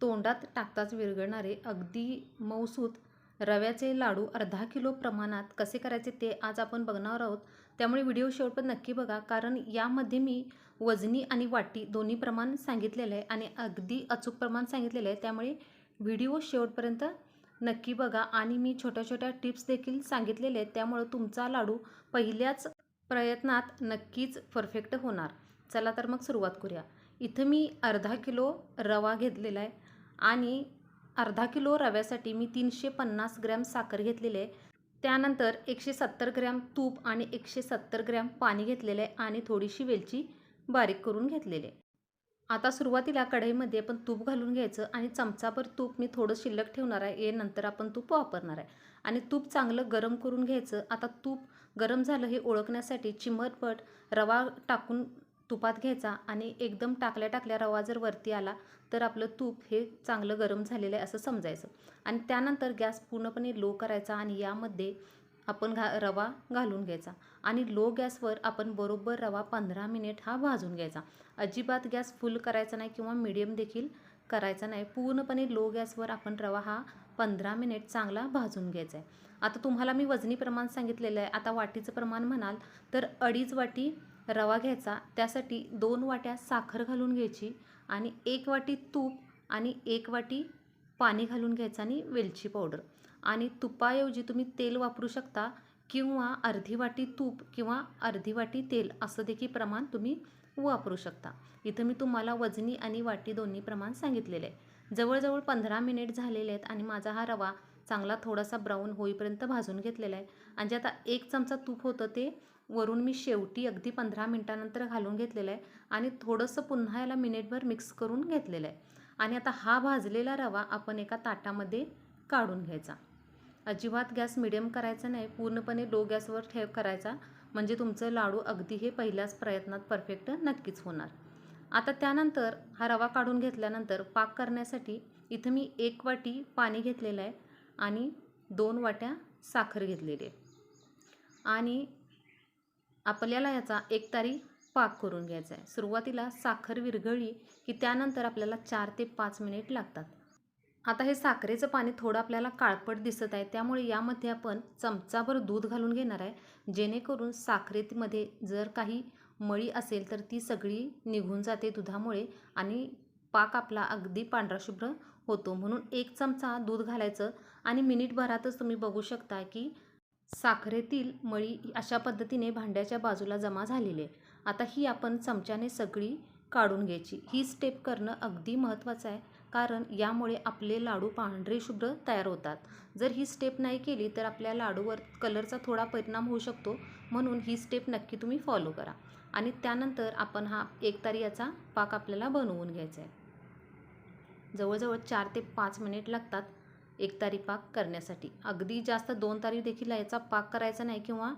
तोंडात टाकताच विरघळणारे अगदी मऊसूत रव्याचे लाडू अर्धा किलो प्रमाणात कसे करायचे ते आज आपण बघणार आहोत. त्यामुळे व्हिडिओ शेवटपर्यंत नक्की बघा कारण यामध्ये मी वजनी आणि वाटी दोन्ही प्रमाण सांगितलेलं आहे आणि अगदी अचूक प्रमाण सांगितलेलं आहे. त्यामुळे व्हिडिओ शेवटपर्यंत नक्की बघा आणि मी छोट्या छोट्या टिप्स देखील सांगितलेले आहेत. त्यामुळं तुमचा लाडू पहिल्याच प्रयत्नात नक्कीच परफेक्ट होणार. चला तर मग सुरुवात करूया. इथं मी अर्धा किलो रवा घेतलेला आहे. आणि अर्धा किलो रव्यासाठी मी तीनशे पन्नास ग्रॅम साखर घेतलेली आहे. त्यानंतर एकशे सत्तर ग्रॅम तूप आणि एकशे सत्तर ग्रॅम पाणी घेतलेलं आहे आणि थोडीशी वेलची बारीक करून घेतलेली आहे. आता सुरुवातीला कढईमध्ये आपण तूप घालून घ्यायचं आणि चमचाभर तूप मी थोडं शिल्लक ठेवणार आहे. हे नंतर आपण तूप वापरणार आहे. आणि तूप चांगलं गरम करून घ्यायचं. आता तूप गरम झालं हे ओळखण्यासाठी चिमटपट रवा टाकून तुपात घ्यायचा आणि एकदम टाकल्या टाकल्या रवा जर वरती आला तर आपलं तूप हे चांगलं गरम झालेलं आहे असं समजायचं. आणि त्यानंतर गॅस पूर्णपणे लो करायचा आणि यामध्ये आपण घा रवा घालून घ्यायचा. आणि लो गॅसवर आपण बरोबर रवा पंधरा मिनिट हा भाजून घ्यायचा. अजिबात गॅस फुल करायचा नाही किंवा मिडियम देखील करायचा नाही. पूर्णपणे लो गॅसवर आपण रवा हा पंधरा मिनिट चांगला भाजून घ्यायचा आहे. आता तुम्हाला मी वजनी प्रमाण सांगितलेलं आहे. आता वाटीचं प्रमाण म्हणाल तर अडीच वाटी रवा घ्यायचा त्यासाठी दोन वाट्या साखर घालून घ्यायची आणि एक वाटी तूप आणि एक वाटी पाणी घालून घ्यायचं आणि वेलची पावडर. आणि तुपाऐवजी तुम्ही तेल वापरू शकता किंवा अर्धी वाटी तूप किंवा अर्धी वाटी तेल असं देखील प्रमाण तुम्ही वापरू शकता. इथं मी तुम्हाला वजनी आणि वाटी दोन्ही प्रमाण सांगितलेलं आहे. जवळजवळ पंधरा मिनिट झालेले आहेत आणि माझा हा रवा चांगला थोडासा ब्राऊन होईपर्यंत भाजून घेतलेला आहे. आणि जे आता एक चमचा तूप होतं ते वरून मी शेवटी अगदी पंधरा मिनटानंतर घालून घेतलेलं आहे आणि थोडंसं पुन्हा याला मिनिटभर मिक्स करून घेतलेलं आहे. आणि आता हा भाजलेला रवा आपण एका ताटामध्ये काढून घ्यायचा. अजिबात गॅस मिडियम करायचा नाही पूर्णपणे लो गॅसवर ठेव करायचा. म्हणजे तुमचं लाडू अगदी हे पहिल्याच प्रयत्नात परफेक्ट नक्कीच होणार. आता त्यानंतर हा रवा काढून घेतल्यानंतर पाक करण्यासाठी इथं मी एक वाटी पाणी घेतलेलं आहे आणि दोन वाट्या साखर घेतलेली आहे. आणि आपल्याला याचा एक तारी पाक करून घ्यायचा आहे. सुरुवातीला साखर विरघळली की त्यानंतर आपल्याला चार ते पाच मिनिट लागतात. आता हे साखरेचं पाणी थोडं आपल्याला काळपट दिसत आहे. त्यामुळे यामध्ये आपण चमचाभर दूध घालून घेणार आहे. जेणेकरून साखरेमध्ये जर काही मळी असेल तर ती सगळी निघून जाते दुधामुळे आणि पाक आपला अगदी पांढरा शुभ्र होतो. म्हणून एक चमचा दूध घालायचं आणि मिनिटभरातच तुम्ही बघू शकता की साखरेतील मळी अशा पद्धतीने भांड्याच्या बाजूला जमा झालेली आहे. आता ही आपण चमच्याने सगळी काढून घ्यायची. ही स्टेप करणं अगदी महत्त्वाचं आहे कारण यामुळे आपले लाडू पांढरे शुभ्र तयार होतात. जर ही स्टेप नाही केली तर आपल्या लाडूवर कलरचा थोडा परिणाम होऊ शकतो. म्हणून ही स्टेप नक्की तुम्ही फॉलो करा. आणि त्यानंतर आपण हा एक तारी याचा पाक आपल्याला बनवून घ्यायचा आहे. जवळजवळ चार ते पाच मिनिट लागतात. एक तारी पाक करण्यासाठी. अगदी जास्त दोन तारी देखील याचा पाक करायचा नाही किंवा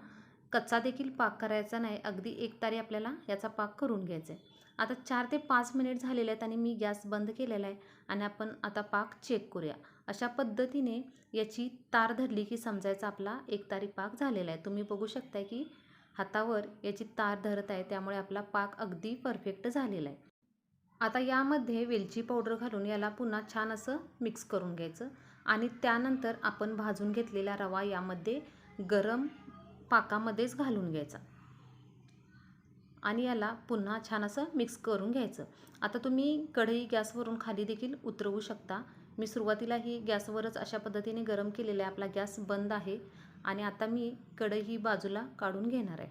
कच्चा देखील पाक करायचा नाही. अगदी एक तारी आपल्याला याचा पाक करून घ्यायचा आहे. आता चार ते पाच मिनिट झालेले आहेत आणि मी गॅस बंद केलेला आहे आणि आपण आता पाक चेक करूया. अशा पद्धतीने याची तार धरली की समजायचा आपला एक तारी पाक झालेला आहे. तुम्ही बघू शकताय की हातावर याची तार धरत आहे. त्यामुळे आपला पाक अगदी परफेक्ट झालेला आहे. आता यामध्ये वेलची पावडर घालून याला पुन्हा छान असं मिक्स करून घ्यायचं. आणि त्यानंतर आपण भाजून घेतलेला रवा यामध्ये गरम पाकामध्येच घालून घ्यायचा. आणि याला पुन्हा छान असं मिक्स करून घ्यायचं. आता तुम्ही कढई गॅसवरून खाली देखील उतरवू शकता. मी सुरुवातीला ही गॅसवरच अशा पद्धतीने गरम केलेलं आहे. आपला गॅस बंद आहे. आणि आता मी कढई ही बाजूला काढून घेणार आहे.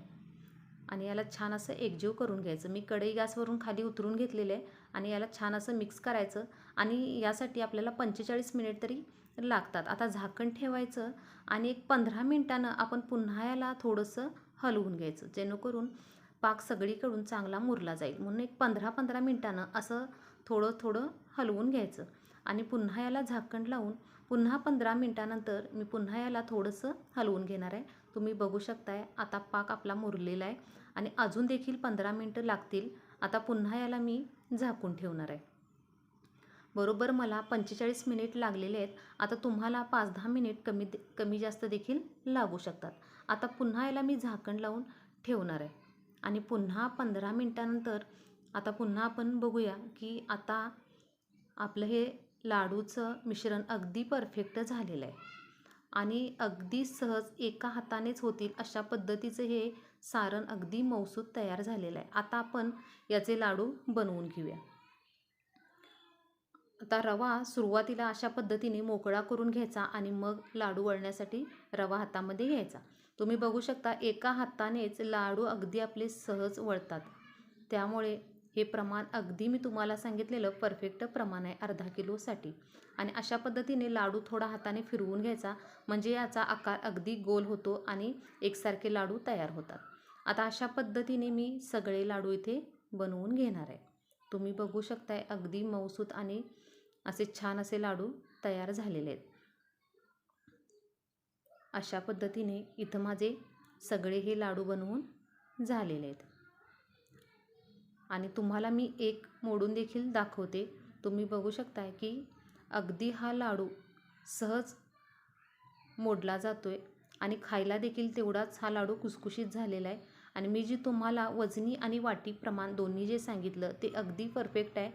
आणि याला छान असं एकजीव करून घ्यायचं. मी कढई गॅसवरून खाली उतरून घेतलेलं आहे. आणि याला छान असं मिक्स करायचं. आणि यासाठी आपल्याला पंचेचाळीस मिनिट तरी लागतात. आता झाकण ठेवायचं आणि एक पंधरा मिनटानं आपण पुन्हा याला थोडंसं हलवून घ्यायचं. जेणेकरून पाक सगळीकडून चांगला मुरला जाईल. म्हणून एक पंधरा पंधरा मिनटानं असं थोडं थोडं हलवून घ्यायचं. आणि पुन्हा याला झाकण लावून पुन्हा पंधरा मिनटानंतर मी पुन्हा याला थोडंसं हलवून घेणार आहे. तुम्ही बघू शकताय आता पाक आपला मुरलेला आहे आणि अजून देखील पंधरा मिनटं लागतील. आता पुन्हा याला मी झाकून ठेवणार आहे. बरोबर मला पंचेचाळीस मिनिट लागलेले आहेत. आता तुम्हाला पाच दहा मिनिट कमी कमी जास्त देखील लागू शकतात. आता पुन्हा याला मी झाकण लावून ठेवणार आहे. आणि पुन्हा पंधरा मिनटानंतर आता पुन्हा आपण बघूया की आता आपलं हे लाडूचं मिश्रण अगदी परफेक्ट झालेलं आहे. आणि अगदी सहज एका हातानेच होतील अशा पद्धतीचं हे सारण अगदी मौसूद तयार झालेलं आहे. आता आपण याचे लाडू बनवून घेऊया. आता रवा सुरुवातीला अशा पद्धतीने मोकळा करून घ्यायचा आणि मग लाडू वळण्यासाठी रवा हातामध्ये घ्यायचा. तुम्ही बघू शकता एका हातानेच लाडू अगदी आपले सहज वळतात. त्यामुळे हे प्रमाण अगदी मी तुम्हाला सांगितलेलं परफेक्ट प्रमाण आहे अर्धा किलोसाठी. आणि अशा पद्धतीने लाडू थोडा हाताने फिरवून घ्यायचा म्हणजे याचा आकार अगदी गोल होतो आणि एकसारखे लाडू तयार होतात. आता अशा पद्धतीने मी सगळे लाडू इथे बनवून घेणार आहे. तुम्ही बघू शकताय अगदी मऊसूत आणि असे छान असे लाडू तयार झालेले आहेत. अशा पद्धतीने इथं माझे सगळे हे लाडू बनवून झालेले आहेत. आणि तुम्हाला मी एक मोडून देखील दाखवते. तुम्ही बघू शकताय की अगदी हा लाडू सहज मोडला जातो आहे आणि खायला देखील तेवढाच हा लाडू कुसकुशीत झालेला आहे. आणि मी जी तुम्हाला वजनी आणि वाटी प्रमाण दोन्ही जे सांगितलं ते अगदी परफेक्ट आहे.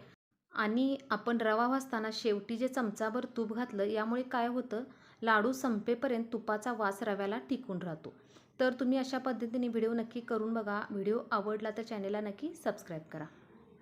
आणि आपण रवा वाजताना शेवटी जे चमचाभर तूप घातलं यामुळे काय होतं? लाडू संपेपर्यंत तुपाचा वास रव्याला टिकून राहतो. तर तुम्ही अशा पद्धतीने व्हिडिओ नक्की करून बघा. व्हिडिओ आवडला तर चॅनेलला नक्की सबस्क्राईब करा.